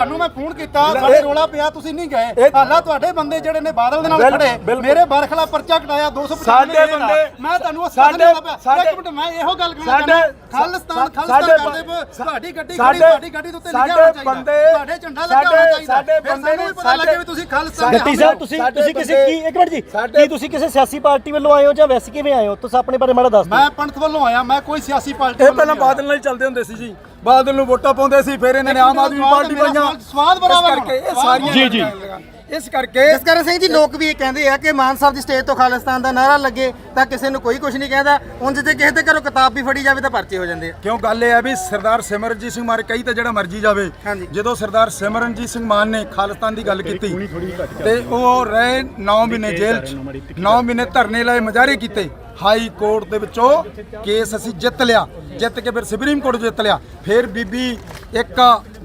ਤੁਹਾਨੂੰ ਮੈਂ ਫੋਨ ਕੀਤਾ ਸਾਡੇ ਰੋਲਾ ਪਿਆ ਤੁਸੀਂ ਨਹੀਂ ਗਏ। ਹਾਲਾ ਤੁਹਾਡੇ ਬੰਦੇ ਜਿਹੜੇ ਨੇ ਬਾਦਲ ਦੇ ਨਾਲ ਖੜੇ ਮੇਰੇ ਬਰਖਲਾ ਪਰਚਾ ਕਟਾਇਆ 295 ਸਾਡੇ ਬੰਦੇ- ਮੈਂ ਤੁਹਾਨੂੰ ਉਹ ਸਾਡੇ- ਇੱਕ ਮਿੰਟ ਮੈਂ ਇਹੋ ਗੱਲ ਕਹਿਣਾ ਸਾਡੇ- ਖਾਲਿਸਤਾਨ ਖਾਲਿਸਤਾਨ ਕਰਦੇ ਤੁਹਾਡੀ ਗੱਡੀ ਖੜੀ ਤੁਹਾਡੀ ਗੱਡੀ ਦੇ ਉੱਤੇ ਲਿਖਿਆ ਹੋਣਾ ਸਾਡੇ ਚਾਹੀਦਾ। ਬੰਦੇ- ਤੁਹਾਡੇ ਝੰਡਾ ਲੱਗਾ ਹੋਣਾ ਚਾਹੀਦਾ। ਸਾਡੇ ਬੰਦੇ ਨੇ ਪਤਾ ਲੱਗੇ ਵੀ ਤੁਸੀਂ ਖਾਲਿਸਤਾਨ ਹਮਲੇ ਸਾਹਿਬ ਤੁਸੀਂ ਤੁਸੀਂ ਕਿਸੇ ਕੀ ਇੱਕ ਮਿੰਟ ਜੀ। ਕੀ ਤੁਸੀਂ ਕਿਸੇ ਸਿਆਸੀ ਪਾਰਟੀ ਵੱਲੋਂ ਆਏ ਹੋ ਜਾਂ ਵੈਸੇ ਕਿਵੇਂ ਆਏ ਹੋ? ਤੁਸੀਂ ਆਪਣੇ ਬਾਰੇ ਮਾੜਾ ਦੱਸ ਦਿਓ। ਮੈਂ ਪੰਥ ਵੱਲੋਂ ਆਇਆ ਮੈਂ ਕੋਈ ਸਿਆਸੀ ਪਾਰਟੀ ਇਹ ਪਹਿਲਾਂ। ਬਾਦਲ ਨਾਲ ਹੀ ਚੱਲਦੇ ਹੁੰਦੇ ਸੀ ਜੀ। ਬਾਦਲ ਨੂੰ ਵੋਟਾਂ ਪਾਉਂਦੇ ਸੀ ਫਿਰ ਇਹਨਾਂ ਨੇ ਆਮ ਆਦਮੀ ਪਾਰਟੀ ਪਾਈਆਂ ਸਵਾਦ- ਸਵਾਦ ਬਰਾਬਰ ਇਸ ਕਰਕੇ ਇਹ ਸਵਾਦ ਸਾਰੀਆਂ ਜੀ, ਜੀ। ਇਸ ਕਰਕੇ ਜਸਕਰਨ ਸਿੰਘ ਜੀ ਲੋਕ ਵੀ ਇਹ ਕਹਿੰਦੇ ਆ ਕਿ ਮਾਨ ਸਾਹਿਬ ਦੀ ਸਟੇਜ ਤੋਂ ਖਾਲਿਸਤਾਨ ਦਾ ਨਾਰਾ ਲੱਗੇ ਤਾਂ ਕਿਸੇ ਨੂੰ ਕੋਈ ਕੁਝ ਨਹੀਂ ਕਹਿੰਦਾ। ਉਂਝ ਤੇ ਕਿਸੇ ਤੇ ਘਰੋਂ ਕਿਤਾਬ ਵੀ ਫੜੀ ਜਾਵੇ ਤਾਂ ਪਰਚੇ ਹੋ ਜਾਂਦੇ ਆ। ਕਿਉਂ? ਗੱਲ ਇਹ ਹੈ ਵੀ ਸਰਦਾਰ ਸਿਮਰਨਜੀਤ ਸਿੰਘ ਮਾਰ ਕਹੀ ਤਾਂ ਜਿਹੜਾ ਮਰਜ਼ੀ ਜਾਵੇ। ਜਦੋਂ ਸਰਦਾਰ ਸਿਮਰਨਜੀਤ ਸਿੰਘ ਮਾਨ ਨੇ ਖਾਲਿਸਤਾਨ ਦੀ ਗੱਲ ਕੀਤੀ ਤੇ ਉਹ ਰਹੇ 9 ਮਹੀਨੇ ਜੇਲ੍ਹ 'ਚ। 9 ਮਹੀਨੇ ਧਰਨੇ ਲਾਏ ਮੁਜ਼ਾਹਰੇ ਕੀਤੇ। ਹਾਈ ਕੋਰਟ ਦੇ ਵਿੱਚੋਂ ਕੇਸ ਅਸੀਂ ਜਿੱਤ ਲਿਆ। ਜਿੱਤ ਕੇ ਫਿਰ ਸੁਪਰੀਮ ਕੋਰਟ ਜਿੱਤ ਲਿਆ। ਫਿਰ ਬੀਬੀ ਇੱਕ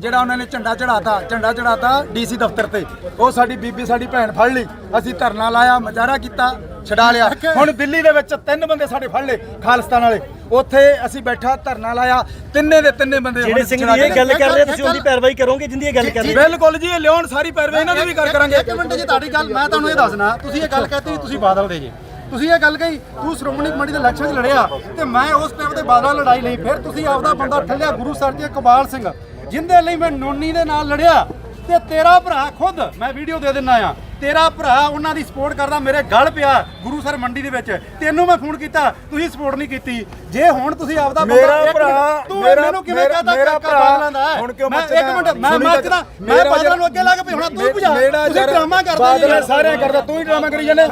ਜਿਹੜਾ ਉਹਨਾਂ ਨੇ ਝੰਡਾ ਚੜਾਤਾ ਝੰਡਾ ਚੜਾਤਾ ਡੀਸੀ ਦਫ਼ਤਰ ਤੇ। ਉਹ ਸਾਡੀ ਬੀਬੀ ਸਾਡੀ ਭੈਣ ਫੜ ਲਈ। ਅਸੀਂ ਧਰਨਾ ਲਾਇਆ ਮੁਜ਼ਾਹਰਾ ਕੀਤਾ ਛਡਾ ਲਿਆ। ਹੁਣ ਦਿੱਲੀ ਦੇ ਵਿੱਚ ਤਿੰਨ ਬੰਦੇ ਸਾਡੇ ਫੜ ਲਏ ਖਾਲਿਸਤਾਨ ਵਾਲੇ। ਉੱਥੇ ਅਸੀਂ ਬੈਠਾ ਧਰਨਾ ਲਾਇਆ ਤਿੰਨੇ ਦੇ ਤਿੰਨੇ ਬੰਦੇ ਜਿਹੜੇ ਸਿੰਘ ਦੀ ਇਹ ਗੱਲ ਕਰ ਰਹੇ ਤੁਸੀਂ ਉਹਦੀ ਪੈਰਵਾਈ ਕਰੋਗੇ ਜਿੰਦੀ ਇਹ ਗੱਲ ਕਰ ਰਹੇ ਬਿਲਕੁਲ ਜੀ ਇਹ ਲਿਆਉਣ ਸਾਰੀ ਪੈਰਵਾਈ ਇਹਨਾਂ ਦੀ ਵੀ ਕਰ ਕਰਾਂਗੇ। ਇੱਕ ਮਿੰਟ ਜੀ ਤੁਹਾਡੀ ਗੱਲ ਮੈਂ ਤੁਹਾਨੂੰ ਇਹ ਦੱਸਣਾ। ਤੁਸੀਂ ਇਹ ਗੱਲ ਕਹਤੀ ਤੁਸੀਂ ਬਾਦਲ ਦੇ ਜੀ। ਤੁਸੀਂ ਇਹ ਗੱਲ ਕਹੀ ਤੂੰ ਸ਼੍ਰੋਮਣੀ ਕਮੇਟੀ ਦੇ ਇਲੈਕਸ਼ਨ 'ਚ ਲੜਿਆ ਤੇ ਮੈਂ ਉਸ ਟਾਈਮ ਤੇ ਬਾਦਲ ਲੜਾਈ ਲਈ। ਫਿਰ ਤੁਸੀਂ ਆਪਦਾ ਬੰਦਾ ਠੱਲਿਆ ਗੁਰੂ ਸਰ ਜੀ ਇਕਬਾਲ ਸਿੰਘ। ਜਿੰਦੇ ਲਈ ਮੈਂ ਨੋਨੀ ਦੇ ਨਾਲ ਲੜਿਆ ਤੇ ਤੇਰਾ ਭਰਾ ਖੁਦ ਮੈਂ ਵੀਡੀਓ ਦੇ ਦਿੰਨਾ ਆ। ਤੇਰਾ ਭਰਾ ਉਹਨਾਂ ਦੀ ਸਪੋਰਟ ਕਰਦਾ ਮੇਰੇ ਗਲ ਪਿਆ ਗੁਰੂ ਸਰ ਮੰਡੀ ਦੇ ਵਿੱਚ। ਤੈਨੂੰ ਮੈਂ ਫੋਨ ਕੀਤਾ ਤੁਸੀਂ ਸਪੋਰਟ ਨਹੀਂ ਕੀਤੀ। ਜੇ ਹੁਣ ਤੁਸੀਂ ਆਪਦਾ ਮੇਰਾ ਭਰਾ- ਤੂੰ ਮੈਨੂੰ ਕਿਵੇਂ ਕਹਤਾ ਕਾਕਾ ਬਾਦਲਾਂ ਦਾ? ਹੁਣ ਕਿਉਂ ਮੈਂ ਮੱਚਦਾ? ਇੱਕ ਮਿੰਟ ਮੈਂ ਮੱਚਦਾ ਮੈਂ ਬਾਦਲਾਂ ਨੂੰ ਅੱਗੇ ਲਾ ਕੇ ਭਜਾਉਣਾ ਤੂੰ ਭਜਾ। ਮੇਰਾ ਤੁਸੀਂ ਡਰਾਮਾ ਕਰਦੇ ਬਾਦਲ। ਸਾਰਿਆਂ ਕਰਦਾ ਤੂੰ ਹੀ ਡਰਾਮਾ ਕਰੀ ਜਾਂਦੇ।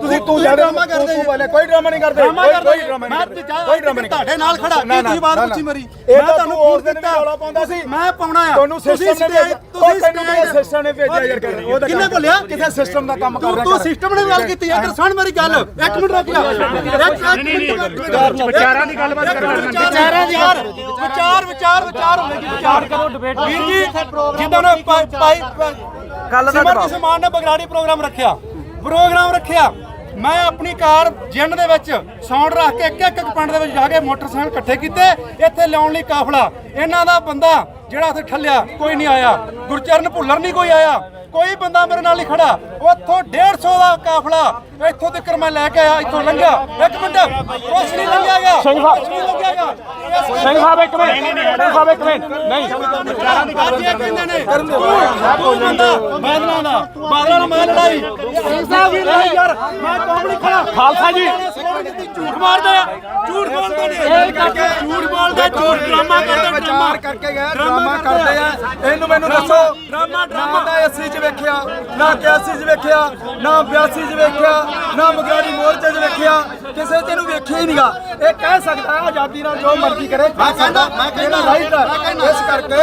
ਤੁਸੀਂ ਤੂੰ ਡਰਾਮਾ ਕਰਦੇ ਤੂੰ ਬੋਲੇ ਕੋਈ ਡਰਾਮਾ ਨਹੀਂ ਕਰਦੇ ਡਰਾਮਾ ਮੈਂ ਕੋਈ ਡਰਾਮਾ ਨਹੀਂ ਤੁਹਾਡੇ ਨਾਲ ਖੜਾ ਕੀ ਤੁਸੀਂ ਬਾਤ ਪੁੱਛੀ। ਮਰੀ। ਇਹ ਮੈਂ ਤੁਹਾਨੂੰ ਫੋਨ ਉਸ ਦਿਨ ਕੀਤਾ। ਰੌਲਾ ਪਾਉਂਦਾ ਸੀ। ਮੈਂ ਪਾਉਣਾ ਆ। ਤੁਹਾਨੂੰ ਸਿਸਟਮ ਨੇ ਭੇਜਿਆ। ਸਿਸਟਮ ਨੇ ਯਾਰ ਕਿੰਨੇ ਬੋਲਿਆ ਕਿਸੇ ਸਿਸਟਮ ਦਾ ਕੰਮ ਕਰ ਰਿਹਾ ਤੂੰ ਸਿਸਟਮ ਨੇ ਗੱਲ ਕੀਤੀ ਇੱਧਰ ਸੁਣ ਮੇਰੀ ਗੱਲ। ਇੱਕ ਮਿੰਟ ਰੁਕ ਜਾ। ਵਿਚਾਰਾਂ ਦੀ ਗੱਲਬਾਤ ਕਰਨਾ ਵਿਚਾਰਾਂ ਦੀ ਯਾਰ ਵਿਚਾਰ ਵਿਚਾਰ ਵਿਚਾਰ ਹੋਵੇਗੀ ਵਿਚਾਰ ਕਰੋ ਡਿਬੇਟ ਵੀਰ ਜੀ ਜਿੱਦਾਂ ਨਾ ਪਾਈ ਗੱਲ ਦਾ ਜਵਾਬ। ਸਮਾਨ ਨੇ ਬਗਰਾੜੀ ਪ੍ਰੋਗਰਾਮ ਰੱਖਿਆ। ਪ੍ਰੋਗਰਾਮ ਰੱਖਿਆ। ਮੈਂ ਆਪਣੀ ਕਾਰ ਜਿੰਨ ਦੇ ਵਿੱਚ ਸਾਊਂਡ ਰੱਖ ਕੇ ਇੱਕ ਇੱਕ ਪਿੰਡ ਦੇ ਵਿੱਚ ਜਾ ਕੇ ਮੋਟਰਸਾਈਕਲ ਇਕੱਠੇ ਕੀਤੇ। ਇੱਥੇ ਲਿਆਉਣ ਲਈ ਕਾਫਲਾ। ਇਹਨਾਂ ਦਾ ਬੰਦਾ ਜਿਹੜਾ ਉੱਥੇ ਠੱਲਿਆ ਕੋਈ ਨਹੀਂ ਆਇਆ। ਗੁਰਚਰਨ ਭੁੱਲਰ ਨਹੀਂ ਕੋਈ ਆਇਆ। ਕੋਈ ਬੰਦਾ ਮੇਰੇ ਨਾਲ ਨਹੀਂ ਖੜਾ। ਉੱਥੋਂ 150 ਦਾ ਕਾਫਲਾ ਇੱਥੋਂ ਤੱਕ ਮੈਂ ਲੈ ਕੇ ਆਇਆ ਇੱਥੋਂ ਲੰਘਿਆ। ਇੱਕ ਮਿੰਟ ਕੁਛ ਨਹੀਂ ਲੰਘਿਆਗਾ। ਸਿੰਘ ਸਾਹਿਬ। ਨਹੀਂ ਲੰਘਿਆਗਾ। ਸਿੰਘ ਸਾਹਿਬ ਇੱਕ ਮਿੰਟ। ਸਿੰਘ ਸਾਹਿਬ ਇੱਕ ਮਿੰਟ। ਨਹੀਂ। ਅੱਜ ਇਹ ਕਹਿੰਦੇ ਨੇ ਤੂੰ ਬੰਦਾ ਬਾਦਲਾਂ ਦਾ ਬਾਦਲਾਂ ਨਾਲ ਮੈਂ ਲੜਾਈ ਸਿੰਘ ਸਾਹਿਬ ਵੀ ਨਹੀਂ ਯਾਰ ਮੈਂ ਕੌਮ ਨਹੀਂ ਖੜਾ ਖਾਲਸਾ ਜੀ। ਝੂਠ ਮਾਰਦੇ ਆ ਝੂਠ ਬੋਲਦੇ ਨੇ ਇਹ ਕਰਕੇ ਝੂਠ ਬੋਲਦੇ ਝੂਠ ਡਰਾਮਾ ਕਰਦੇ ਡਰਾਮਾ ਕਰਕੇ ਗਏ ਡਰਾਮਾ ਕਰਦੇ ਆ। ਇਹਨੂੰ ਮੈਨੂੰ ਦੱਸੋ ਡਰਾਮਾ ਡਰਾਮਾ। ਦਾ 80 ਚ ਵੇਖਿਆ ਨਾ 81 ਚ ਵੇਖਿਆ ਨਾ 82 ਚ ਵੇਖਿਆ ਨਾ ਮਗਰਾੜੀ ਮੋਰਚੇ ਚ ਵੇਖਿਆ ਕਿਸੇ ਤੇ ਨੂੰ ਵੇਖਿਆ ਹੀ ਨਹੀਂਗਾ ਇਹ ਕਹਿ ਸਕਦਾ ਆਜ਼ਾਦੀ ਨਾਲ ਜੋ ਮਰਜ਼ੀ ਕਰੇ। ਮੈਂ ਕਹਿੰਦਾ- ਮੈਂ ਕਹਿੰਦਾ- ਰਾਈਟ ਇਸ ਕਰਕੇ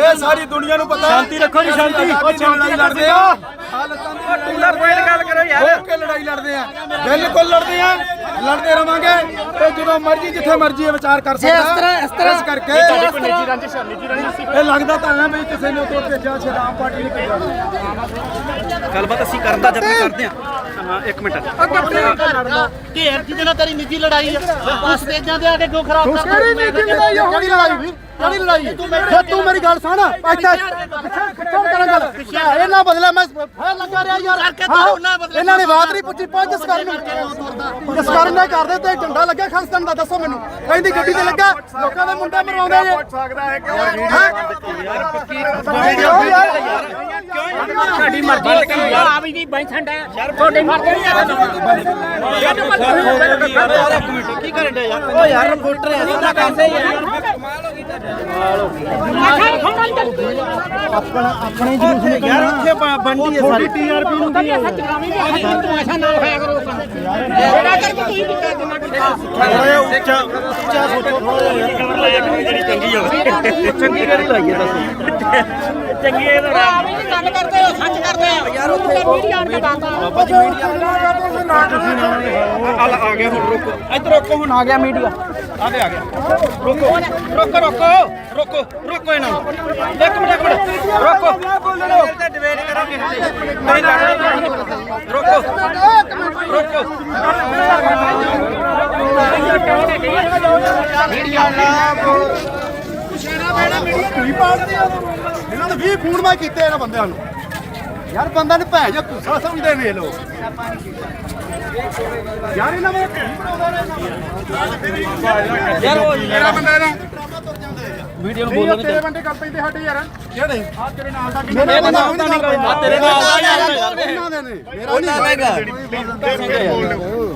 ਇਹ ਸਾਰੀ ਦੁਨੀਆ ਨੂੰ ਪਤਾ ਸ਼ਾਂਤੀ ਰੱਖੋ ਜੀ ਸ਼ਾਂਤੀ। ਲੜਾਈ ਲੜਦੇ ਆ ਟੂਲਰ ਪੁਆਇੰਟ ਗੱਲ ਕਰੋ ਯਾਰ। ਹੋ ਕੇ ਲੜਾਈ ਲੜਦੇ ਆ। ਬਿਲਕੁਲ ਲੜਦੇ ਆ। ਲੜਦੇ ਰਵਾਂਗੇ ਤੇ ਜਦੋਂ ਮਰਜ਼ੀ ਜਿੱਥੇ ਮਰਜ਼ੀ ਇਹ ਵਿਚਾਰ ਕਰ ਸਕਦਾ। ਇਸ ਤਰ੍ਹਾਂ- ਇਸ ਤਰ੍ਹਾਂ- ਕਰਕੇ ਇਹ ਲੱਗਦਾ ਤਾਂ ਹੈ ਵੀ ਕਿਸੇ ਨੇ ਉੱਥੇ ਭੇਜਿਆ ਸ਼ਰਾਬ ਪਾਰਟੀ ਨੇ ਭੇਜਿਆ। ਗੱਲਬਾਤ ਅਸੀਂ ਕਰਨ ਦਾ ਯਤਨ ਕਰਦੇ ਹਾਂ ਹਾਂ ਇੱਕ ਮਿੰਟ। ਘੇਰ ਜਿਹਦੇ ਨਾਲ ਤੇਰੀ ਨਿੱਜੀ ਲੜਾਈ ਆ। ਉਸ ਸਟੇਜਾਂ ਤੇ ਆ ਕੇ ਕਿਉਂ ਖਰਾਬ ਕਰਦਾ? ਕਿਹੜੀ ਨੀਤੀ ਲੜਾਈ ਆ ਕਿਹੜੀ ਲੜਾਈ। ਵੀ ਕਿਹੜੀ ਲੜਾਈ ਜੇ ਤੂੰ ਮੇਰੀ ਗੱਲ ਸੁਣ ਇੱਥੇ ਕਿੱਥੋਂ ਕਰਾਂ ਗੱਲ ਇਹਨਾਂ ਬਦਲੇ ਮੈਂ ਫੇਰ ਲੱਗਾ ਰਿਹਾ ਯਾਰ ਕਰਕੇ ਤੂੰ ਹਾਂ, ਉਹਨਾਂ ਬਦਲੇ ਇਹਨਾਂ ਨੇ ਬਾਤ ਨਹੀਂ ਪੁੱਛੀ ਪੰਜ ਜਸਕਰਨ ਨੂੰ ਜਸਕਰਨ ਨੇ ਕਰਦੇ ਤੇ ਝੰਡਾ ਲੱਗਿਆ ਖਾਲਸਤਾਨ ਦਾ ਦੱਸੋ ਮੈਨੂੰ ਕਹਿੰਦੀ ਗੱਡੀ ਤੇ ਲੱਗਾ ਲੋਕਾਂ ਦੇ ਮੁੰਡੇ ਮਰਾਉਂਦੇ ਜੇ ਸਕਦਾ ਹੈ ਕਿ ਸਾਡੀ ਮਰਜ਼ੀ ਲੇਕਿਨ ਆ ਵੀ ਨਹੀਂ ਬੈਠਣ ਹੈ ਤੁਹਾਡੀ ਮਰਜ਼ੀ ਕੀ ਕਰਨ ਦੇ ਯਾਰ ਓ ਯਾਰ ਰਿਪੋਰਟਰ ਐ ਅਸੀਂ ਤਾਂ ਕਰਦੇ ਆਪਣੇ ਜਲੂਸ ਨੇ ਯਾਰ ਉੱਥੇ ਬੰਦੀ ਹੈ ਸਾਰੀ ਟੀਆਰਪੀ ਨੂੰ ਕੀ ਹੈ ਤਮਾਸ਼ਾ ਨਾ ਹੋਇਆ ਕਰੋ ਜਿਹੜਾ ਕਰਕੇ ਤੁਸੀਂ ਵੀ ਕਰ ਥੋੜਾ ਉੱਚਾ ਉੱਚਾ ਸੋਚੋ ਥੋੜਾ ਜਿਹਾ ਕਵਰ ਲਾਇਆ ਕਿ ਜਿਹੜੀ ਚੰਗੀ ਹੋਵੇ ਚੰਗੀ ਕਿਹੜੀ ਲਾਈ ਦੱਸੋ ਚੰਗੀ ਇਹ ਆ ਵੀ ਗੱਲ ਕਰਦੇ ਹੋ ਸੱਚ ਕਰਦੇ ਆ ਯਾਰ ਉੱਥੇ ਮੀਡੀਆ ਆਣ ਕੇ ਦੱਸਦਾ ਆ ਆ ਗਿਆ ਹੁਣ ਰੁਕੋ। ਇੱਧਰ ਰੁਕੋ, ਹੁਣ ਆ ਗਿਆ ਮੀਡੀਆ। ਆ ਗਿਆ ਆ ਗਿਆ। ਰੋਕੋ ਰੋਕੋ, ਰੁਕੋ ਰੁਕੋ ਰੁਕੋ ਇਹਨਾਂ ਨੂੰ। ਇੱਕ ਮਿੰਟ ਇੱਕ ਮਿੰਟ। ਰੁਕੋ। ਤੇ ਡਿਬੇਟ ਕਰਾਂਗੇ ਨਹੀਂ ਲੜਨਾ ਰੁਕੋ। ਰੁਕੋ। ਤੁਸੀਂ ਪਾੜਦੇ ਆ ਇਹਨਾਂ ਨੇ 20 ਫੋਨ ਮੈਂ ਕੀਤੇ ਇਹਨਾਂ ਬੰਦਿਆਂ ਨੂੰ। ਯਾਰ ਬੰਦਾ ਨੇ ਭੈ ਜਾ ਗੁੱਸਾ ਸਮਝਦੇ ਨੇ ਇਹ ਯਾਰ ਇਹਨਾਂ ਨੇ ਯਾਰ ਉਹ ਜਿਹੜਾ ਬੰਦਾ ਇਹਦਾ ਵੀਡੀਓ ਨੂੰ ਬੋਲਣ ਤੇਰੇ ਬੰਦੇ ਕਰ ਪੈਂਦੇ ਸਾਡੇ ਯਾਰ। ਕਿਹੜੇ? ਆ ਤੇਰੇ ਨਾਲ ਦਾ ਮੇਰੇ ਬੰਦਾ ਉਹਨਾਂ ਨਹੀਂ ਕਰਦਾ। ਤੇਰੇ ਨਾਲ ਦਾ ਯਾਰ ਉਹਨਾਂ ਦੇ ਨੇ। ਮੇਰਾ ਨਹੀਂ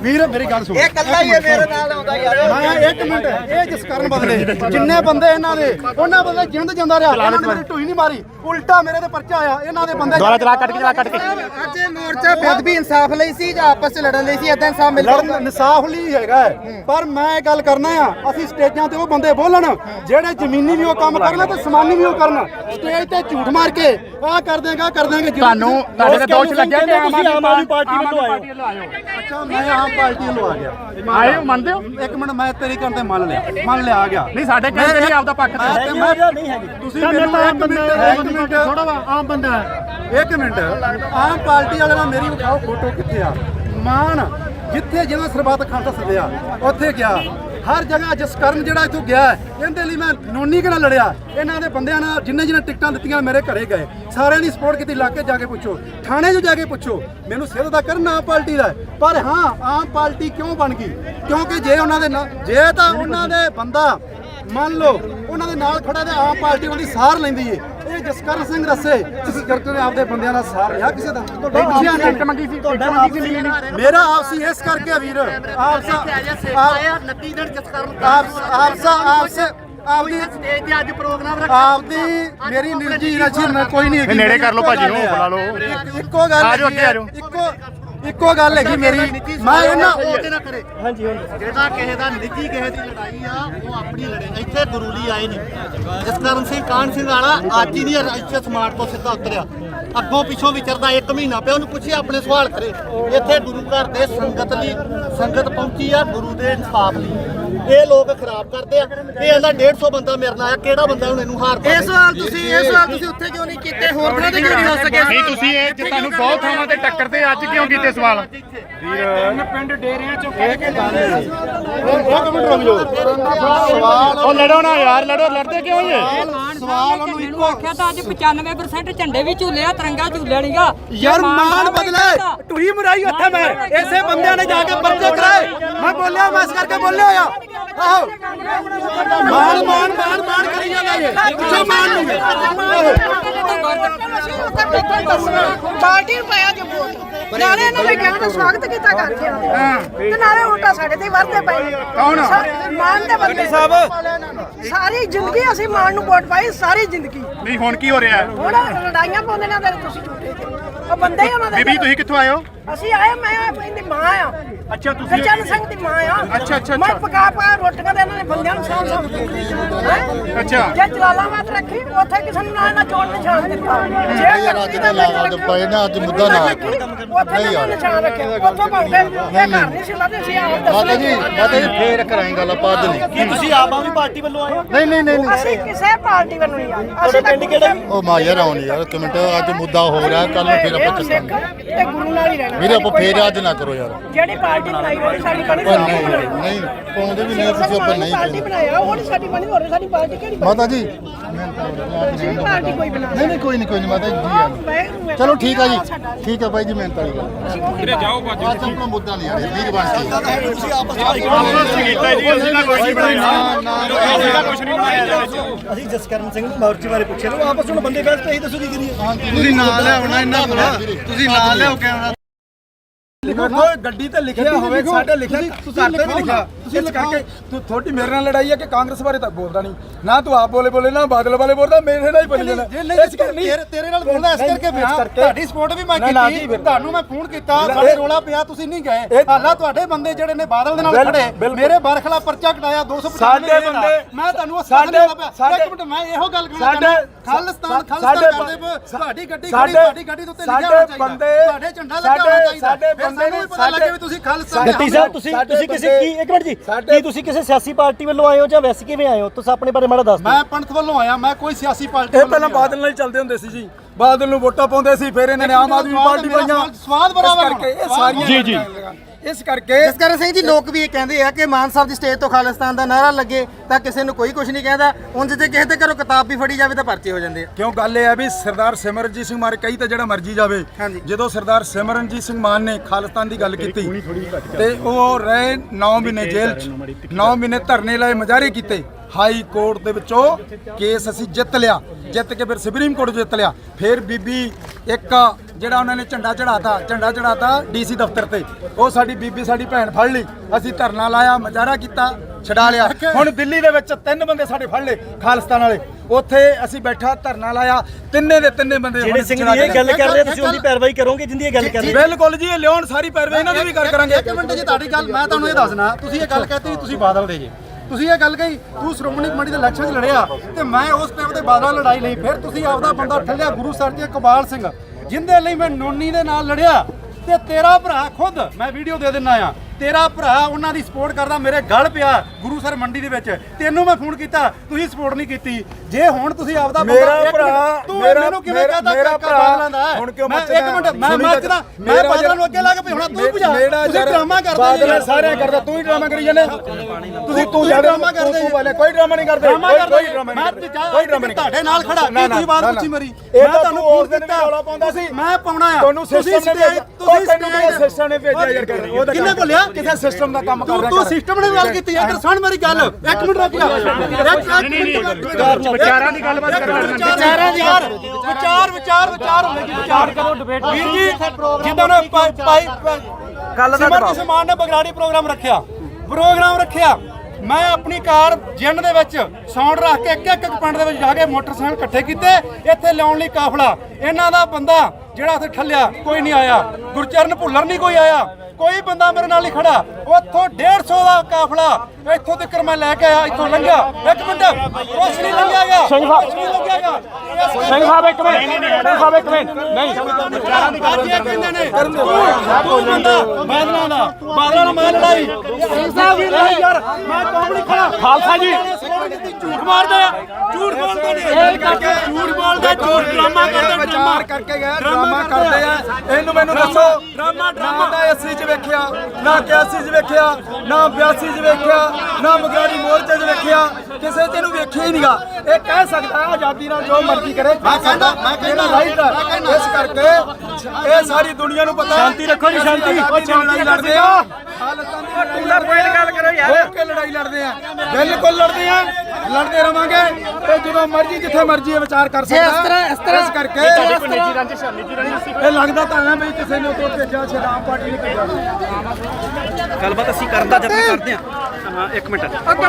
ਵੀਰ ਮੇਰੀ ਗੱਲ ਸੁਣ। ਇਹ ਕੱਲਾ ਹੀ ਮੇਰੇ ਨਾਲ ਆਉਂਦਾ ਯਾਰ। ਮੈਂ ਇੱਕ ਮਿੰਟ। ਇਹ ਜਿਸ ਕਰਨ ਬਦਲੇ ਜਿੰਨੇ ਬੰਦੇ ਇਹਨਾਂ ਦੇ ਉਹਨਾਂ ਬੰਦੇ ਜਿੰਦ ਜਾਂਦਾ ਰਿਹਾ। ਇਹਨਾਂ ਨੇ ਮੇਰੀ ਢੂਈ ਨਹੀਂ ਮਾਰੀ। ਉਲਟਾ ਮੇਰੇ ਤੇ ਪਰਚਾ ਆਇਆ। ਇਹਨਾਂ ਦੇ ਬੰਦੇ ਦੁਆਰਾ ਚਲਾ ਕੱਟ ਕੇ ਚਲਾ ਕੱਟ ਕੇ। ਅੱਜ ਇਹ ਮੋਰਚਾ ਬੇਅਦਬੀ ਇਨਸਾਫ ਲਈ ਸੀ ਜਾਂ ਆਪਸ ਚ ਲੜਨ ਲਈ ਸੀ? ਇਦਾਂ ਇਨਸਾਫ ਮਿਲ ਲੜਨ ਇਨਸਾਫ ਲਈ ਹੈਗਾ ਹੈ। ਪਰ ਮੈਂ ਇਹ ਗੱਲ ਕਰਨਾ ਆ ਅਸੀਂ ਸਟੇਜਾਂ ਤੇ ਉਹ ਬੰਦੇ ਬੋਲਣ ਜਿਹੜੇ ਜ਼ਮੀਨੀ ਵੀ ਉਹ ਕੰਮ ਕਰਨ ਤੇ ਸਮਾਨੀ ਵੀ ਉਹ ਕਰਨ। ਸਟੇਜ ਤੇ ਝੂਠ ਮਾਰ ਕੇ ਆਹ ਕਰ ਦੇਗਾ ਕਰ ਦੇਗਾ ਤੁਹਾਨੂੰ ਤੁਹਾਡੇ ਤੇ ਦੋਸ਼ ਲੱਗਿਆ ਕਿ ਤੁਸੀਂ ਆਮ ਆਦਮੀ ਪਾਰਟੀ ਵੱਲੋਂ ਆਏ ਹੋ ਅੱਛਾ ਮੈਂ ਆਮ ਪਾਰਟੀ ਵੱਲੋਂ ਆ ਗਿਆ। ਆਏ ਮੰਨਦੇ ਹੋ? ਇੱਕ ਮਿੰਟ ਮੈਂ ਤੇਰੀ ਕਰਨ ਤੇ ਮੰਨ ਲਿਆ ਮੰਨ ਲਿਆ ਆ ਗਿਆ। ਨਹੀਂ ਸਾਡੇ ਕਹਿੰਦੇ ਨਹੀਂ ਆਪਦਾ ਪੱਖ ਤੇ ਮੈਂ ਨਹੀਂ ਹੈਗੀ। ਤੁਸੀਂ ਮੈਨੂੰ ਇੱਕ ਮਿੰਟ ਇੱਕ ਮਿੰਟ। ਥੋੜਾ ਵਾ ਆਮ ਬੰਦਾ ਇੱਕ ਮਿੰਟ। ਆਮ ਪਾਰਟੀ ਵਾਲੇ ਨਾਲ ਮੇਰੀ ਵਿਖਾਓ ਫੋਟੋ ਕਿੱਥੇ ਆ? ਮਾਨ ਜਿੱਥੇ ਜਿਵੇਂ ਸਰਬੱਤ ਖਾਲਸਾ ਸੱਦਿਆ ਉੱਥੇ ਗਿਆ ਹਰ ਜਗ੍ਹਾ ਜਸਕਰਨ ਜਿਹੜਾ ਇੱਥੋਂ ਗਿਆ ਇਹਦੇ ਲਈ ਮੈਂ ਨੋਨੀ ਕਿਹੜਾ ਲੜਿਆ? ਇਹਨਾਂ ਦੇ ਬੰਦਿਆਂ ਨਾਲ ਜਿੰਨੇ ਜਿੰਨੇ ਟਿਕਟਾਂ ਦਿੱਤੀਆਂ ਮੇਰੇ ਘਰੇ ਗਏ। ਸਾਰਿਆਂ ਦੀ ਸਪੋਰਟ ਕੀਤੀ, ਇਲਾਕੇ ਜਾ ਕੇ ਪੁੱਛੋ, ਥਾਣੇ 'ਚ ਜਾ ਕੇ ਪੁੱਛੋ, ਮੈਨੂੰ ਸਿਰ ਦਾ ਕਰਨ ਆਮ ਪਾਰਟੀ ਦਾ ਪਰ ਹਾਂ, ਆਮ ਪਾਰਟੀ ਕਿਉਂ ਬਣ ਗਈ? ਕਿਉਂਕਿ ਜੇ ਉਹਨਾਂ ਦੇ ਨਾਲ ਜੇ ਤਾਂ ਉਹਨਾਂ ਦੇ ਬੰਦਾ ਮੰਨ ਲਓ ਉਹਨਾਂ ਦੇ ਨਾਲ ਖੜਾ ਤੇ ਆਮ ਪਾਰਟੀ ਉਹਦੀ ਸਾਰ ਲੈਂਦੀ ਏ। ਇਹ ਜਸਕਰਨ ਸਿੰਘ ਰਸੇ ਜਿਸ ਕਰਕੇ ਨੇ ਆਪਦੇ ਬੰਦਿਆਂ ਦਾ ਸਾਰ ਲਿਆ। ਕਿਸੇ ਦਾ ਪੁੱਛਿਆ ਨਹੀਂ ਮੰਗੀ ਸੀ ਤੁਹਾਡਾ ਆਪਸੀ ਮੇਰਾ। ਆਪਸੀ ਇਸ ਕਰਕੇ ਆ ਵੀਰ ਆਪਸਾ ਆਪ- ਨੱਤੀ ਦਿਨ ਜਿਸ ਕਰਨ ਆਪਸ ਆਪਸਾ ਆਪਦੀ ਸਟੇਜ ਤੇ ਅੱਜ ਪ੍ਰੋਗਰਾਮ ਰੱਖਿਆ ਆਪਦੀ ਮੇਰੀ ਨਿਰਜੀ ਰਚੀ ਨਾ ਕੋਈ ਨਹੀਂ ਨੇੜੇ ਕਰ ਲਓ ਭਾਜੀ ਨੂੰ, ਬੁਲਾ ਲਓ। ਇੱਕ- ਗੱਲ ਆ ਜਾਓ, ਹੈਗੀ ਅੱਗੇ ਆ ਜਾਓ। ਇੱਕੋ ਇੱਕੋ ਗੱਲ ਹੈਗੀ ਮੇਰੀ। ਮੈਂ ਇਹਨਾਂ ਉਹਦੇ ਨਾ ਕਰੇ। ਹਾਂਜੀ ਜਿਹੜਾ ਕਿਸੇ ਦਾ ਨਿੱਜੀ ਕਿਸੇ ਦੀ ਲੜਾਈ ਆ ਉਹ ਆਪਣੀ ਲੜੇ ਇੱਥੇ ਗੁਰੂ ਲਈ ਆਏ ਨਹੀਂ ਜਸਕਰਨ ਸਿੰਘ ਕਾਹਨ ਸਿੰਘ ਵਾਲਾ ਅੱਜ ਹੀ ਨਹੀਂ ਇੱਥੇ ਸਮਾਰਟ ਤੋਂ ਸਿੱਧਾ ਉਤਰਿਆ। ਅੱਗੋਂ ਪਿੱਛੋਂ ਵਿਚਰਦਾ ਇੱਕ ਮਹੀਨਾ ਪਿਆ ਉਹਨੂੰ ਪੁੱਛਿਆ ਆਪਣੇ ਸਵਾਲ ਕਰੇ ਇੱਥੇ ਗੁਰੂ ਘਰ ਦੇ ਸੰਗਤ ਲਈ ਸੰਗਤ ਪਹੁੰਚੀ ਆ ਗੁਰੂ ਦੇ ਇਨਸਾਫ ਲਈ। ਇਹ ਲੋਕ ਖਰਾਬ ਕਰਦੇ ਆ। ਇਹ ਇਹਦਾ 150 ਬੰਦਾ ਮੇਰੇ ਨਾਲ ਆਇਆ ਕਿਹੜਾ ਬੰਦਾ ਹੁਣ ਇਹਨੂੰ ਹਾਰ ਇਹ ਸਵਾਲ ਤੁਸੀਂ ਇਹ ਸਵਾਲ ਤੁਸੀਂ ਉੱਥੇ ਕਿਉਂ ਨਹੀਂ ਕੀਤੇ? ਹੋਰ ਥਾਂ ਤੇ ਕਿਉਂ ਨਹੀਂ ਹੋ ਸਕੇ? ਨਹੀਂ ਤੁਸੀਂ ਇਹ ਜੇ ਤੁਹਾਨੂੰ ਬਹੁਤ ਥਾਵਾਂ ਤੇ ਟੱਕਰ ਤੇ ਅੱਜ ਕਿਉਂ ਕੀਤੇ ਸਵਾਲ? ਉਹ ਲੜੋ ਨਾ ਯਾਰ ਲੜੋ ਲੜਦੇ ਕਿਉਂ ਜੇ? ਸਵਾਲ ਉਹਨੂੰ ਮੈਨੂੰ ਆਖਿਆ ਤਾਂ ਅੱਜ 95% ਝੰਡੇ ਵੀ ਝੂਲਿਆ ਤਿਰੰਗਾ ਝੂਲਿਆ ਨਹੀਂਗਾ ਯਾਰ ਮਾਨ ਬਦਲੇ। ਟੂਈ ਮਰਾਈ ਉੱਥੇ ਮੈਂ। ਇਸੇ ਬੰਦਿਆਂ ਨੇ ਜਾ ਕੇ ਪਰਚੇ ਕਰਾਏ। ਮੈਂ ਬੋਲਿਆ ਮੈਂ ਇਸ ਕਰਕੇ ਬੋਲਿਆ ਹੋਇਆ। ਆਹੋ। ਮਾਨ ਮਾਨ ਮਾਨ ਮਾਨ ਕਰੀ ਜਾਂਦਾ ਇਹ। ਪੁੱਛੋ ਮਾਨ ਨੂੰ ਪਾਰਟੀ ਨੂੰ ਪਾਇਆ ਜੋ ਵੋਟ। ਨਾਲੇ ਇਹਨਾਂ ਨੇ ਕਿਹਾ ਤਾਂ ਸਵਾਗਤ ਕੀਤਾ ਕਰਕੇ। ਤੇ ਨਾਲੇ ਉਲਟਾ ਸਾਡੇ ਤੇ ਵਰਦੇ ਪਏ। ਕੌਣ? ਮਾਨ ਦੇ ਬੰਦੇ। ਸਾਹਿਬ। ਸਾਰੀ ਜ਼ਿੰਦਗੀ ਅਸੀਂ ਮਾਨ ਨੂੰ ਵੋਟ ਪਾਈ ਸਾਰੀ ਜ਼ਿੰਦਗੀ। ਨਹੀਂ ਹੁਣ ਕੀ ਹੋ ਰਿਹਾ? ਹੈ? ਹੁਣ ਲੜਾਈਆਂ ਪਾਉਂਦੇ ਨੇ ਤੇ ਤੁਸੀਂ ਝੂਠੇ। ਉਹ ਬੰਦੇ ਹੀ ਉਹਨਾਂ ਦੇ ਬੀਬੀ ਤੁਸੀਂ ਕਿੱਥੋਂ ਆਏ ਹੋ? ਅਸੀਂ ਆਏ ਮੈਂ ਆਪਣੀ ਮਾਂ ਆ। ਅੱਛਾ ਤੁਸੀਂ ਗਰਚਨ ਸਿੰਘ ਦੀ ਮਾਂ ਆ। ਅੱਛਾ, ਅੱਛਾ, ਮੈਂ। ਪਕਾ ਪਕਾ ਰੋਟੀਆਂ ਤੇ ਇਹਨਾਂ ਨੇ ਬੰਦਿਆਂ ਨੂੰ ਸਾਂਭ ਸਾਂਭ ਦਿੱਤੀ ਅੱਛਾ। ਜੇ ਜਲਾਲਾਬਾਦ ਰੱਖੀ ਉੱਥੇ ਕਿਸੇ ਨੂੰ ਨਾ ਇਹਨਾਂ ਚੋਣ ਨਿਸ਼ਾਨ ਦਿੱਤਾ। ਜੇ ਯਾਰ ਅੱਜ ਤਾਂ ਲਾਲ ਪਏ ਨਾ ਅੱਜ ਮੁੱਦਾ ਨਾ ਉੱਥੇ ਨਾ ਨਿਸ਼ਾਨ ਰੱਖਿਆ। ਉੱਥੋਂ ਗਏ ਇਹ ਘਰ ਨਹੀਂ। ਸੀ ਲੱਦੇ ਸੀ ਆਪ ਦੱਸਣਾ ਜੀ ਮਾਤਾ ਜੀ ਫੇਰ ਕਰਾਂਗੇ ਗੱਲ ਆਪਾਂ ਅੱਜ ਨਹੀਂ। ਕੀ ਤੁਸੀਂ ਆਮ ਆਦਮੀ ਪਾਰਟੀ ਵੱਲੋਂ ਆਏ ਹੋ? ਨਹੀਂ ਨਹੀਂ ਨਹੀਂ ਅਸੀਂ ਕਿਸੇ ਪਾਰਟੀ ਵੱਲੋਂ ਨਹੀਂ ਆਏ। ਅਸੀਂ ਪਿੰਡ ਕਿਹੜਾ? ਉਹ ਮਾਇਆ ਰਾਉਣ ਯਾਰ ਇੱਕ ਮਿੰਟ ਅੱਜ ਮੁੱਦਾ ਹੋ ਰਿਹਾ ਕੱਲ ਨੂੰ ਫਿਰ ਆਪਾਂ ਚੱਕਾਂਗੇ। ਤੇ ਗੁਰੂ ਨਾਲ ਹੀ ਰਹਿਣਾ। ਵੀਰੇ ਆਪਾਂ ਫੇਰ ਅੱਜ ਨਾ ਕਰੋ ਯਾਰ। ਜਿਹੜੀ ਪਾਰਟੀ ਬਣਾਈ ਹੋਈ ਸਾਡੀ ਬਣੀ ਉਹ ਨਹੀਂ ਨਹੀਂ ਪਾਉਂਦੇ ਵੀ ਨਹੀਂ ਤੁਸੀਂ ਆਪਾਂ ਨਹੀਂ ਪਾਰਟੀ ਬਣਾਇਆ ਉਹ ਨਹੀਂ ਸਾਡੀ ਬਣੀ ਹੋਰ ਸਾਡੀ ਪਾਰਟੀ ਕਿਹੜੀ ਬਣੀ? ਮਾਤਾ ਜੀ। ਤੁਸੀਂ ਪਾਰਟੀ ਕੋਈ ਬਣਾ ਨਹੀਂ ਨਹੀਂ ਕੋਈ ਨਹੀਂ ਕੋਈ ਨਹੀਂ ਮਾਤਾ ਜੀ ਜੀ ਚਲੋ ਠੀਕ ਆ ਜੀ। ਠੀਕ ਆ ਬਾਈ ਜੀ ਮਿਹਨਤ ਵਾਲੀ ਗੱਲ। ਵੀਰੇ ਜਾਓ ਬਾਜੀ ਅੱਜ ਆਪਣਾ ਮੁੱਦਾ ਨਹੀਂ ਯਾਰ ਵੀਰ ਬਣ ਕੇ। ਕੀਤਾ ਜੀ ਅਸੀਂ ਤਾਂ ਕੁਝ ਨਹੀਂ ਬਣਾਇਆ। ਅਸੀਂ ਤਾਂ ਕੁਝ ਨਹੀਂ ਬਣਾਇਆ। ਅਸੀਂ ਜਸਕਰਨ ਸਿੰਘ ਨੂੰ ਮੋਰਚੇ ਬਾਰੇ ਪੁੱਛਿਆ ਨਾ ਆਪਸ ਵਿੱਚ ਬੰਦੇ ਬੈਠ ਕੇ ਅਸੀਂ ਦੱਸੋ ਕੀ ਕਰੀਏ ਤੁਸੀਂ ਨਾਲ ਲਿਆਉਣਾ ਇਹਨਾਂ ਕੋਲ ਤੁਸੀਂ ਨਾਲ ਲਿਆਓ ਕੈਮਰਾ ਲਿਖੋ ਗੱਡੀ ਤੇ ਲਿਖਿਆ ਹੋਵੇ ਸਾਡੇ ਲਿਖਿਆ ਤੁਸੀਂ ਲਿਖਿਆ। ਇਸ ਕਰਕੇ ਤੂੰ ਤੁਹਾਡੀ ਮੇਰੇ ਨਾਲ ਲੜਾਈ ਹੈ ਕਿ ਕਾਂਗਰਸ ਬਾਰੇ ਤਾਂ ਬੋਲਦਾ ਨਹੀਂ। ਨਾ ਤੂੰ ਆਪ ਬੋਲੇ ਬੋਲੇ ਨਾ ਬਾਦਲ ਵਾਲੇ ਬੋਲਦਾ ਮੇਰੇ ਨਾਲ ਹੀ ਬੋਲੀ ਜਾਣਾ ਜੇ ਨਹੀਂ ਤੇਰੇ ਤੇਰੇ ਨਾਲ ਬੋਲਦਾ ਇਸ ਕਰਕੇ ਮੈਂ ਤੁਹਾਡੀ ਸਪੋਰਟ ਵੀ ਮੈਂ ਕੀਤੀ। ਤੁਹਾਨੂੰ ਮੈਂ ਫੋਨ ਕੀਤਾ ਸਾਡੇ ਰੋਲਾ ਪਿਆ ਤੁਸੀਂ ਨਹੀਂ ਗਏ। ਹਾਲਾ ਤੁਹਾਡੇ ਬੰਦੇ ਜਿਹੜੇ ਨੇ ਬਾਦਲ ਦੇ ਨਾਲ ਖੜੇ। ਮੇਰੇ ਬਰਖਲਾ ਪਰਚਾ ਕਟਾਇਆ 295 ਸਾਡੇ। ਬੰਦੇ- ਮੈਂ ਤੁਹਾਨੂੰ ਸਾਡੇ- ਇੱਕ ਮਿੰਟ ਮੈਂ ਇਹੋ ਗੱਲ ਕਹਿਣਾ ਸਾਡੇ- ਚਾਹੁੰਦਾ ਖਾਲਿਸਤਾਨ ਖਾਲਿਸਤਾਨ ਕਰਦੇ ਤੁਹਾਡੀ ਗੱਡੀ ਖੜੀ ਤੁਹਾਡੀ ਗੱਡੀ ਦੇ ਉੱਤੇ ਲਿਖਿਆ ਹੋਣਾ ਸਾਡੇ ਚਾਹੀਦਾ। ਬੰਦੇ- ਤੁਹਾਡੇ ਝੰਡਾ ਲੱਗਿਆ ਹੋਣਾ ਚਾਹੀਦਾ। ਸਾਡੇ ਬੰਦੇ ਨੇ ਪਤਾ ਲੱਗੇ ਵੀ ਤੁਸੀਂ ਖਾਲਿਸਤਾਨ ਦੇ ਗੱਟੀ ਸਾਹਿਬ ਤੁਸੀਂ ਸਾਡੇ ਤੁਸੀਂ ਕਿਸੇ ਕੀ ਇੱਕ ਮਿੰਟ ਜੀ ਕੀ ਤੁਸੀਂ ਕਿਸੇ ਸਿਆਸੀ ਪਾਰਟੀ ਵੱਲੋਂ ਆਏ ਹੋ ਜਾਂ ਵੈਸੇ ਕਿਵੇਂ ਆਏ ਹੋ? ਤੁਸੀਂ ਆਪਣੇ ਬਾਰੇ ਮਾੜਾ ਦੱਸ ਦਿਓ। ਮੈਂ ਪੰਥ ਵੱਲੋਂ ਆਇਆ ਮੈਂ ਕੋਈ ਸਿਆਸੀ ਪਾਰਟੀ ਇਹ ਵੱਲੋਂ ਪਹਿਲਾਂ ਨਹੀਂ ਆਇਆ। ਬਾਦਲ ਨਾਲ ਹੀ ਚੱਲਦੇ ਹੁੰਦੇ ਸੀ ਜੀ। ਬਾਦਲ ਨੂੰ ਵੋਟਾਂ ਪਾਉਂਦੇ ਸੀ ਫਿਰ ਇਹਨਾਂ ਨੇ ਆਮ ਆਦਮੀ ਪਾਰਟੀ ਪਾਈਆਂ ਸਵਾਲ ਬਰਾਬਰ ਕਰਕੇ ਇਹ ਸਾਰੀਆਂ ਜੀ, ਜੀ। ਇਸ ਕਰਕੇ ਜਸਕਰਨ ਸਿੰਘ ਜੀ ਲੋਕ ਵੀ ਇਹ ਕਹਿੰਦੇ ਆ ਕਿ ਮਾਨ ਸਾਹਿਬ ਦੀ ਸਟੇਜ ਤੋਂ ਖਾਲਿਸਤਾਨ ਦਾ ਨਾਰਾ ਲੱਗੇ ਤਾਂ ਕਿਸੇ ਨੂੰ ਕੋਈ ਕੁਝ ਨਹੀਂ ਕਹਿੰਦਾ। ਉਂਝ ਜੇ ਕਿਸੇ ਦੇ ਘਰੋਂ ਕਿਤਾਬ ਵੀ ਫੜੀ ਜਾਵੇ ਤਾਂ ਪਰਚੇ ਹੋ ਜਾਂਦੇ ਆ। ਕਿਉਂ ਗੱਲ ਇਹ ਆ ਵੀ ਸਰਦਾਰ ਸਿਮਰਨਜੀਤ ਸਿੰਘ ਮਾਰੇ ਕਈ ਤਾਂ ਜਿਹੜਾ ਮਰਜ਼ੀ ਜਾਵੇ। ਜਦੋਂ ਸਰਦਾਰ ਸਿਮਰਨਜੀਤ ਸਿੰਘ ਮਾਨ ਨੇ ਖਾਲਿਸਤਾਨ ਦੀ ਗੱਲ ਕੀਤੀ ਤੇ ਉਹ ਰਹੇ 9 ਮਹੀਨੇ ਜੇਲ੍ਹ 'ਚ 9 ਮਹੀਨੇ ਧਰਨੇ ਲਾਏ ਮਜ਼ਾਰੇ ਕੀਤੇ। ਹਾਈ ਕੋਰਟ ਦੇ ਵਿੱਚੋਂ ਕੇਸ ਅਸੀਂ ਜਿੱਤ ਲਿਆ। ਜਿੱਤ ਕੇ ਫਿਰ ਸੁਪਰੀਮ ਕੋਰਟ ਜਿੱਤ ਲਿਆ। ਫਿਰ ਬੀਬੀ ਇੱਕ ਜਿਹੜਾ ਉਹਨਾਂ ਨੇ ਝੰਡਾ ਚੜਾਤਾ ਝੰਡਾ ਚੜਾਤਾ ਡੀਸੀ ਦਫ਼ਤਰ ਤੇ। ਉਹ ਸਾਡੀ ਬੀਬੀ ਸਾਡੀ ਭੈਣ ਫੜ ਲਈ। ਅਸੀਂ ਧਰਨਾ ਲਾਇਆ ਮਜ਼ਾਰਾ ਕੀਤਾ ਛਡਾ ਲਿਆ। ਹੁਣ ਦਿੱਲੀ ਦੇ ਵਿੱਚ ਤਿੰਨ ਬੰਦੇ ਸਾਡੇ ਫੜ ਲਏ ਖਾਲਿਸਤਾਨ ਵਾਲੇ। ਉੱਥੇ ਅਸੀਂ ਬੈਠਾ ਧਰਨਾ ਲਾਇਆ। ਤਿੰਨੇ ਦੇ ਤਿੰਨੇ ਬੰਦੇ ਜਿਹੜੇ ਸਿੰਘ ਦੀ ਇਹ ਗੱਲ ਕਰ ਰਹੇ ਤੁਸੀਂ ਉਹਦੀ ਪੈਰਵਾਈ ਕਰੋਗੇ ਜਿੰਦੀ ਇਹ ਗੱਲ ਕਰ ਰਹੇ? ਬਿਲਕੁਲ ਜੀ ਇਹ ਲਿਆਉਣ ਸਾਰੀ ਪੈਰਵਾਈ ਇਹਨਾਂ ਦੀ ਵੀ ਕਰ ਕਰਾਂਗੇ। ਇੱਕ ਮਿੰਟ ਜੀ ਤੁਹਾਡੀ ਗੱਲ ਮੈਂ ਤੁਹਾਨੂੰ ਇਹ ਦੱਸਣਾ। ਤੁਸੀਂ ਇਹ ਗੱਲ ਕਹਤੀ ਤੁਸੀਂ ਬਾਦਲ ਦੇ ਜੇ। ਤੁਸੀਂ ਇਹ ਗੱਲ ਕਹੀ, ਤੂੰ ਸ਼੍ਰੋਮਣੀ ਕਮੇਟੀ ਦੇ ਇਲੈਕਸ਼ਨ 'ਚ ਲੜਿਆ ਤੇ ਮੈਂ ਉਸ ਟਾਈਮ ਤੇ ਬਾਦਲ ਲੜਾਈ ਲਈ, ਫਿਰ ਤੁਸੀਂ ਆਪਦਾ ਬੰਦਾ ਠੱਲਿਆ, ਗੁਰੂ ਸਰ ਜੀ, ਇਕਬਾਲ ਸਿੰਘ। ਜਿੰਦੇ ਲਈ ਮੈਂ ਨੋਨੀ ਦੇ ਨਾਲ ਲੜਿਆ ਤੇ ਤੇਰਾ ਭਰਾ ਖੁਦ, ਮੈਂ ਵੀਡੀਓ ਦੇ ਦਿੰਨਾ ਆ। ਤੇਰਾ ਭਰਾ ਉਹਨਾਂ ਦੀ ਸਪੋਰਟ ਕਰਦਾ ਮੇਰੇ ਗਲ ਪਿਆ ਗੁਰੂ ਸਰ ਮੰਡੀ ਦੇ ਵਿੱਚ। ਤੈਨੂੰ ਮੈਂ ਫੋਨ ਕੀਤਾ ਤੁਸੀਂ ਸਪੋਰਟ ਨਹੀਂ ਕੀਤੀ। ਜੇ ਹੁਣ ਤੁਸੀਂ ਆਪਦਾ ਮੇਰਾ ਭਰਾ- ਤੂੰ ਮੈਨੂੰ ਕਿਵੇਂ ਕਹਤਾ ਮੇਰਾ ਭਰਾ ਬਾਦਲਾਂ ਦਾ ਹੈ? ਹੁਣ ਕਿਉਂ ਮੈਂ? ਇੱਕ ਮਿੰਟ ਮੈਂ ਮੱਚਦਾ ਮੈਂ ਬਾਦਲਾਂ ਨੂੰ ਅੱਗੇ ਲਾ ਕੇ ਭਜਾਉਣਾ ਤੂੰ ਭਜਾ। ਤੁਸੀਂ ਡਰਾਮਾ ਕਰਦੇ ਬਾਦਲ ਜੀ। ਸਾਰੇ ਕਰਦਾ ਤੂੰ ਹੀ ਡਰਾਮਾ ਕਰੀ ਜਾਂਦੇ। ਤੁਸੀਂ ਤੂੰ ਡਰਾਮਾ ਕਰਦੇ ਤੂੰ। ਵਾਲੇ ਕੋਈ ਡਰਾਮਾ ਨਹੀਂ ਕਰਦੇ। ਡਰਾਮਾ ਕੋਈ- ਕਰਦੇ ਕੋਈ ਡਰਾਮਾ ਨਹੀਂ ਕੋਈ ਡਰਾਮਾ ਨਹੀਂ ਤੁਹਾਡੇ ਨਾਲ ਖੜਾ ਤੁਸੀਂ ਬਾਤ ਪੁੱਛੀ। ਮੇਰੀ। ਇਹ ਮੈਂ ਤਾਂ ਤੁਹਾਨੂੰ ਉਸ ਦਿਨ ਕੀਤਾ ਰੌਲਾ ਪਾਉਂਦਾ ਸੀ। ਮੈਂ ਪਾਉਣਾ ਆ। ਤੁਹਾਨੂੰ ਤੁਸੀਂ ਸਿਸਟਮ ਨੇ ਤੁਸੀਂ ਸਿਸਟਮ ਨੇ ਭੇਜਿਆ ਯਾਰ ਕਿਹਨੇ ਬੋਲਿਆ ਕਿਸੇ ਸਿਸਟਮ ਦਾ ਕੰਮ ਕਰ ਰਿਹਾ ਤੂੰ ਸਿਸਟਮ ਨੇ ਗੱਲ ਕੀਤੀ ਹੈ ਸੁਣ ਮੇਰੀ ਗੱਲ। ਇੱਕ ਮਿੰਟ ਰੁਕ ਜਾ। ਵਿਚਾਰਾਂ ਦੀ ਗੱਲਬਾਤ ਕਰਨਾ ਵਿਚਾਰਾਂ ਦੀ ਯਾਰ ਵਿਚਾਰ ਵਿਚਾਰ ਵਿਚਾਰ ਹੁੰਦੇ ਜੀ ਵਿਚਾਰ। ਕਰੋ ਡਿਬੇਟ ਵੀਰ ਜੀ ਜਿੱਦਾਂ ਨਾ ਭਾਈ ਗੱਲ ਦਾ ਦਬਾਅ ਸਮਾਨ ਨੇ ਬਗਰਾੜੀ ਪ੍ਰੋਗਰਾਮ ਰੱਖਿਆ। ਪ੍ਰੋਗਰਾਮ ਰੱਖਿਆ। ਮੈਂ ਆਪਣੀ ਕਾਰ ਜਿੰਨ ਦੇ ਵਿੱਚ ਸਾਊਂਡ ਰੱਖ ਕੇ ਇੱਕ ਇੱਕ ਇੱਕ ਪਿੰਡ ਦੇ ਵਿੱਚ ਜਾ ਕੇ ਮੋਟਰਸਾਈਕਲ ਇਕੱਠੇ ਕੀਤੇ। ਇੱਥੇ ਲਿਆਉਣ ਲਈ ਕਾਫਲਾ। ਇਹਨਾਂ ਦਾ ਬੰਦਾ ਜਿਹੜਾ ਉੱਥੇ ਠੱਲਿਆ ਕੋਈ ਨਹੀਂ ਆਇਆ। ਗੁਰਚਰਨ ਭੁੱਲਰ ਨਹੀਂ ਕੋਈ ਆਇਆ। ਕੋਈ ਬੰਦਾ ਮੇਰੇ ਨਾਲ ਨਹੀਂ ਖੜਾ। ਉੱਥੋਂ 150 ਦਾ ਕਾਫਲਾ ਇੱਥੋਂ ਤੱਕ ਮੈਂ ਲੈ ਕੇ ਆਇਆ ਇੱਥੋਂ ਲੰਘਿਆ। ਇੱਕ ਮਿੰਟ ਕੁਛ ਨਹੀਂ ਲੰਘਿਆਗਾ ਸਿੰਘ ਸਾਹਿਬ ਨਹੀਂ ਲੰਘਿਆਗਾ। ਸਿੰਘ ਸਾਹਿਬ ਇੱਕ ਮਿੰਟ ਸਿੰਘ ਸਾਹਿਬ ਇੱਕ ਮਿੰਟ। ਨਹੀਂ। ਵਿਚਾਰਾਂ ਦੀ ਗੱਲ ਕਹਿੰਦੇ ਨੇ ਤੂੰ ਬੰਦਾ ਬਾਦਲਾਂ ਦਾ ਬਾਦਲਾਂ ਨਾਲ ਮੈਂ ਲੜਾਈ। ਸਿੰਘ ਸਾਹਿਬ ਵੀ ਨਹੀਂ ਯਾਰ ਮੈਂ ਕੌਮ ਨਹੀਂ ਖੜਾ। ਖਾਲਸਾ ਜੀ। ਝੂਠ ਮਾਰਦਾ ਆ ਝੂਠ ਬੋਲਦਾ ਨੇ। ਇਹ ਕਰਕੇ ਝੂਠ ਬੋਲਦਾ ਝੂਠ ਡਰਾਮਾ ਕਰਦਾ ਡਰਾਮਾ। ਵਿਚਾਰ ਕਰਕੇ ਗਏ ਡਰਾਮਾ ਕਰਦੇ ਆ। ਇਹਨੂੰ ਮੈਨੂੰ ਦੱਸੋ ਡਰਾਮਾ ਡਰਾਮਾ। ਦਾ 80 ਚ ਵੇਖਿਆ ਨਾ 81 ਚ ਵੇਖਿਆ ਨਾ 82 ਚ ਵੇਖਿਆ। ਨਾ ਮਗਾੜੀ ਮੋਰਚੇ ਚ ਵੇਖਿਆ ਕਿਸੇ ਚ ਇਹਨੂੰ ਵੇਖਿਆ ਹੀ ਨਹੀਂਗਾ ਇਹ ਕਹਿ ਸਕਦਾ ਹੈ ਆਜ਼ਾਦੀ ਨਾਲ ਜੋ ਮਰਜ਼ੀ ਕਰੇ ਮੈਂ ਕਹਿੰਦਾ ਮੈਂ ਕਹਿੰਦਾ ਰਾਈਟ ਇਸ ਕਰਕੇ ਇਹ ਸਾਰੀ ਦੁਨੀਆ ਨੂੰ ਪਤਾ ਸ਼ਾਂਤੀ ਰੱਖੋ ਜੀ ਸ਼ਾਂਤੀ। ਲੜਾਈ ਲੜਦੇ ਆ। ਖਾਲਸਤਾਨ ਦੀ ਗੱਲ ਕਰੋ ਯਾਰ। ਹੋ ਕੇ ਲੜਾਈ ਲੜਦੇ ਆ ਬਿਲਕੁਲ ਲੜਦੇ ਆ ਲੜਦੇ ਰਵਾਂਗੇ ਤੇ ਜਦੋਂ ਮਰਜ਼ੀ ਜਿੱਥੇ ਮਰਜ਼ੀ ਇਹ ਵਿਚਾਰ ਕਰ ਸਕਦਾ। ਇਸ ਤਰ੍ਹਾਂ ਇਸ ਤਰ੍ਹਾਂ ਕਰਕੇ ਇਹ ਲੱਗਦਾ ਤਾਂ ਹੈ ਵੀ ਕਿਸੇ ਨੇ ਉਤੋਂ ਭੇਜਿਆ ਸ਼ਰਾਬ ਪਾਰਟੀ ਨੇ ਗੱਲਬਾਤ ਅਸੀਂ ਕਰਨ ਦਾ ਯਤਨ ਕਰਦੇ ਹਾਂ। ਹਾਂ ਇੱਕ ਮਿੰਟ।